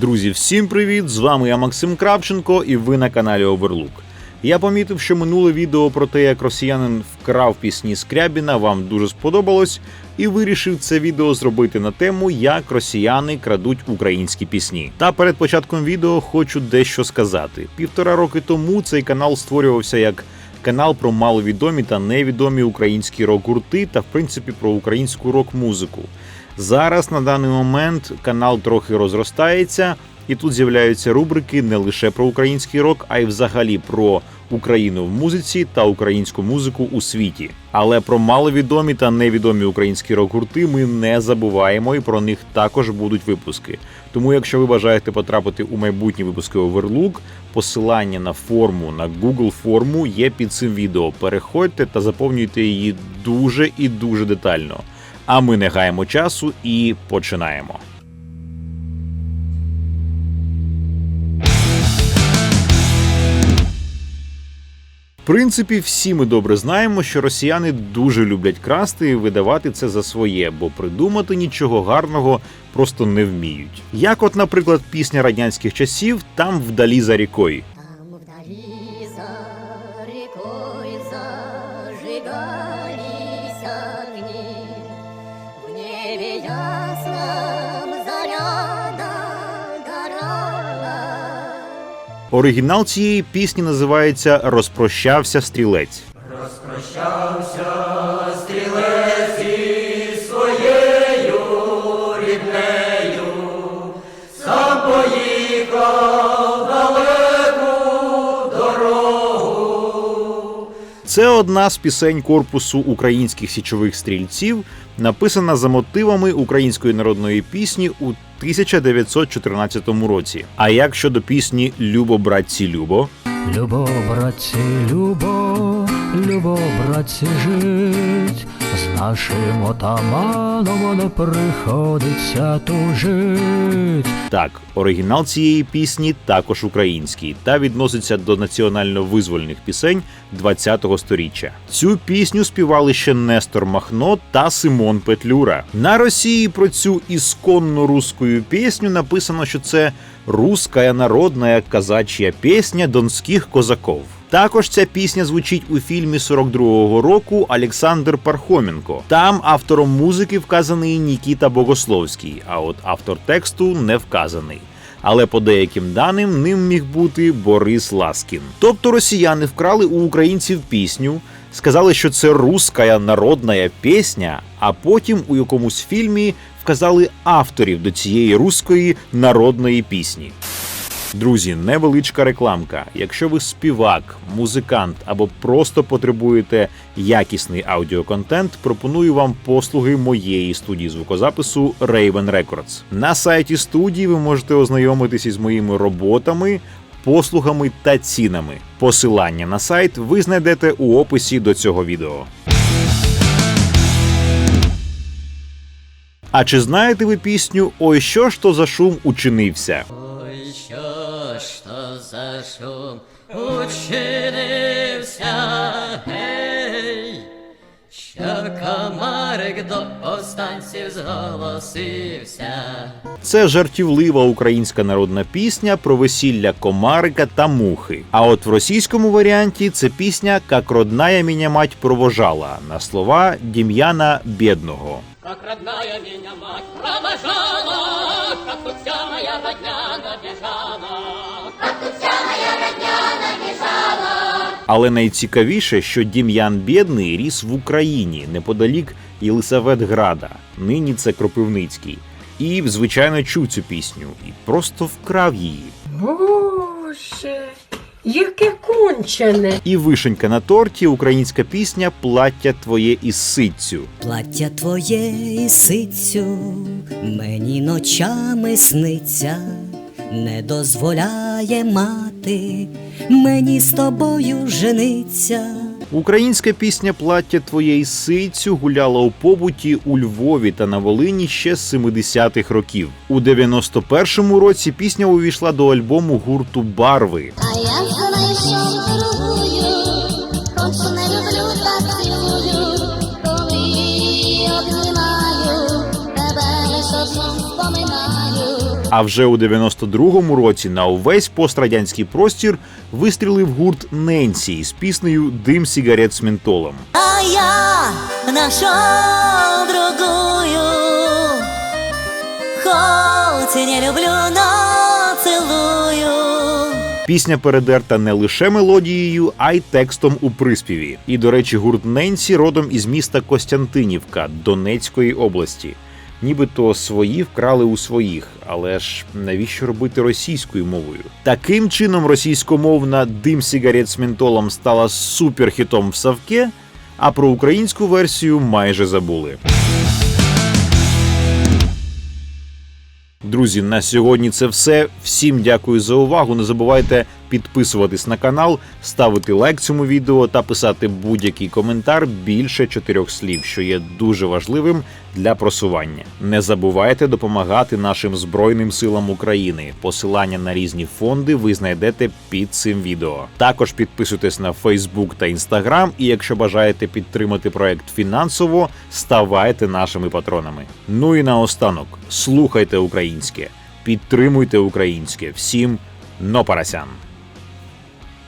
Друзі, всім привіт! З вами я Максим Кравченко, і ви на каналі Overlook. Я помітив, що минуле відео про те, як росіянин вкрав пісні Скрябіна, вам дуже сподобалось, і вирішив це відео зробити на тему, як росіяни крадуть українські пісні. Та перед початком відео хочу дещо сказати. Півтора роки тому цей канал створювався як канал про маловідомі та невідомі українські рок-гурти та, в принципі, про українську рок-музику. Зараз на даний момент канал трохи розростається, і тут з'являються рубрики не лише про український рок, а й взагалі про Україну в музиці та українську музику у світі. Але про маловідомі та невідомі українські рок-гурти ми не забуваємо, і про них також будуть випуски. Тому, якщо ви бажаєте потрапити у майбутні випуски Overlook, посилання на форму на Google форму є під цим відео. Переходьте та заповнюйте її дуже і дуже детально. А ми не гаємо часу і починаємо. В принципі, всі ми добре знаємо, що росіяни дуже люблять красти і видавати це за своє, бо придумати нічого гарного просто не вміють. Як, от, наприклад, пісня радянських часів там вдалі за рікою. Оригінал цієї пісні називається Розпрощався стрілець. Це одна з пісень корпусу українських січових стрільців, написана за мотивами української народної пісні у 1914 році. А як щодо пісні Любо, братці, любо? Любо, братці, любо, любо, братці, жить, з нашим отаманом не приходиться тужить. Так, оригінал цієї пісні також український та відноситься до національно-визвольних пісень 20-го сторіччя. Цю пісню співали ще Нестор Махно та Симон Петлюра. На Росії про цю ісконну русскую пісню написано, що це русская народная казачья пісня донських козаков. Також ця пісня звучить у фільмі 42-го року Олександр Пархоменко. Там автором музики вказаний Нікіта Богословський, а от автор тексту не вказаний. Але по деяким даним ним міг бути Борис Ласкін. Тобто росіяни вкрали у українців пісню, сказали, що це русская народна пісня, а потім у якомусь фільмі вказали авторів до цієї руської народної пісні. Друзі, невеличка рекламка. Якщо ви співак, музикант або просто потребуєте якісний аудіоконтент, пропоную вам послуги моєї студії звукозапису Raven Records. На сайті студії ви можете ознайомитися із моїми роботами, послугами та цінами. Посилання на сайт ви знайдете у описі до цього відео. А чи знаєте ви пісню Ой, що ж то за шум учинився? Ой, що шум учинився, гей, що комарик до повстанців зголосився. Це жартівлива українська народна пісня про весілля комарика та мухи. А от в російському варіанті це пісня «Как родная меня мать провожала на слова Дім'яна Бєдного. Как родная меня мать провожала, как вся моя родня набежала. Але найцікавіше, що Дім'ян Бєдний ріс в Україні неподалік Єлисаветграда. Нині це Кропивницький. І, звичайно, чув цю пісню і просто вкрав її. Боже, яке кончене. І вишенька на торті українська пісня Плаття твоє із ситцю. Плаття твоє і сицю мені ночами сниться, не дозволяє мати мені з тобою жениться. Українська пісня Плаття твоєї сицю гуляла у побуті у Львові та на Волині ще з 70-х років. У 91-му році пісня увійшла до альбому гурту Барви. А я знайшов не люблю так цілую, коли обнімаю тебе, що знов споминаю. А вже у 92-му році на увесь пострадянський простір вистрілив гурт Ненсі з піснею Дим сігарет з ментолом. А я нашу другую Хоть не люблю, но целую Пісня передерта не лише мелодією, а й текстом у приспіві. І, до речі, гурт Ненсі родом із міста Костянтинівка Донецької області. Нібито свої вкрали у своїх, але ж навіщо робити російською мовою? Таким чином російськомовна дим сігарет з ментолом стала суперхітом в Савке, а про українську версію майже забули. Друзі, на сьогодні це все. Всім дякую за увагу. Не забувайте підписуватись на канал, ставити лайк цьому відео та писати будь-який коментар більше чотирьох слів, що є дуже важливим для просування. Не забувайте допомагати нашим збройним силам України. Посилання на різні фонди ви знайдете під цим відео. Також підписуйтесь на Facebook та Instagram, і якщо бажаєте підтримати проект фінансово, ставайте нашими патронами. Ну і наостанок, слухайте українське, підтримуйте українське. Всім но парасян!